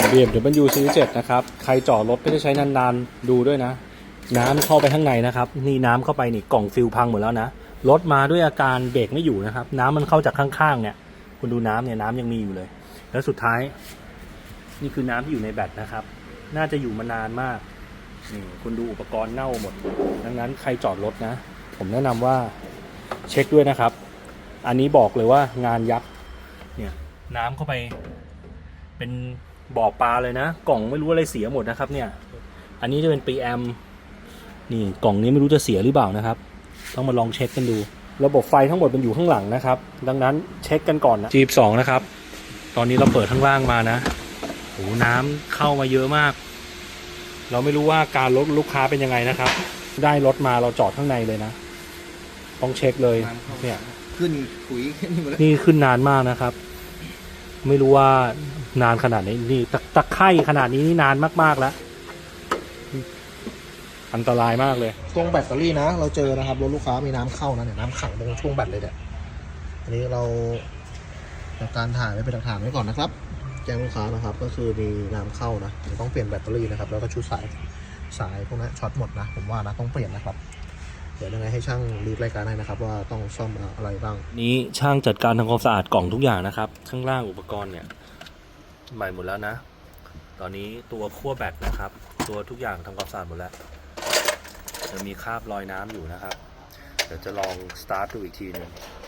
BMW Series 7นะครับ ใครจอดรถไม่ได้ใช้นานๆ ดูด้วยนะ น้ำเข้าไปข้างในนะครับ นี่น้ำเข้าไปนี่กล่องฟิลพังหมดแล้วนะ รถมาด้วยอาการเบรกไม่อยู่นะครับ น้ำมันเข้าจากข้างๆ เนี่ย คุณดูน้ำเนี่ยน้ำยังมีอยู่เลย แล้วสุดท้าย นี่คือน้ำที่อยู่ในแบตนะครับ น่าจะอยู่มานานมาก นี่คุณดูอุปกรณ์เน่าหมด ดังนั้นใครจอดรถนะ ผมแนะนำว่าเช็คด้วยนะครับ อันนี้บอกเลยว่างานยับเนี่ยน้ำเข้าไปเป็น บ่อปลาเลยนะ กล่องไม่รู้อะไรเสียหมดนะครับ เนี่ย อันนี้จะเป็นปีแอมนี่กล่องนี้ไม่รู้จะเสียหรือเปล่านะครับ ต้องมาลองเช็คกันดู ระบบไฟทั้งหมดมันอยู่ข้างหลังนะครับ ดังนั้นเช็คกันก่อนนะจีบสองนะครับ ตอนนี้เราเปิดข้างล่างมานะโอ้น้ำเข้ามาเยอะมาก เราไม่รู้ว่าการรถลูกค้าเป็นยังไงนะครับ ได้รถมาเราจอดข้างในเลยนะ ต้องเช็คเลยน้ำเข้าเนี่ยขึ้นขุยขึ้นหมดแล้วนี่ขึ้นนานมากนะครับ ไม่รู้ว่า นานขนาดไหนนี่ตะตะไคร่ขนาดนี้นี่นานมากๆแล้ว อันตรายมากเลย ช่วงแบตเตอรี่นะ เราเจอนะครับรถลูกค้ามีน้ำเข้านะเนี่ยน้ำขังตรงช่วงแบตเลยเนี่ยอันนี้เราทำการถ่ายไว้เป็นหลักฐานไว้ก่อนนะครับ แจ้งลูกค้านะครับ ก็คือมีน้ำเข้านะเดี๋ยวต้องเปลี่ยนแบตเตอรี่นะครับ แล้วก็ชุดสายสายพวกนี้ช็อตหมดนะ ผมว่านะต้องเปลี่ยนนะครับเดี๋ยวยังไงให้ช่างรีดรายการให้นะครับ ว่าต้องซ่อมอะไรบ้าง นี้ช่างจัดการทำความสะอาดกล่องทุกอย่างนะครับ ข้างล่างอุปกรณ์เนี่ย ใหม่หมดแล้วนะ ตอนนี้ตัวขั้วแบตนะครับ ตัวทุกอย่างทำความสะอาดหมดแล้วจะมีคราบรอยน้ำอยู่นะครับ เดี๋ยวจะลองสตาร์ทดูอีกทีหนึ่ง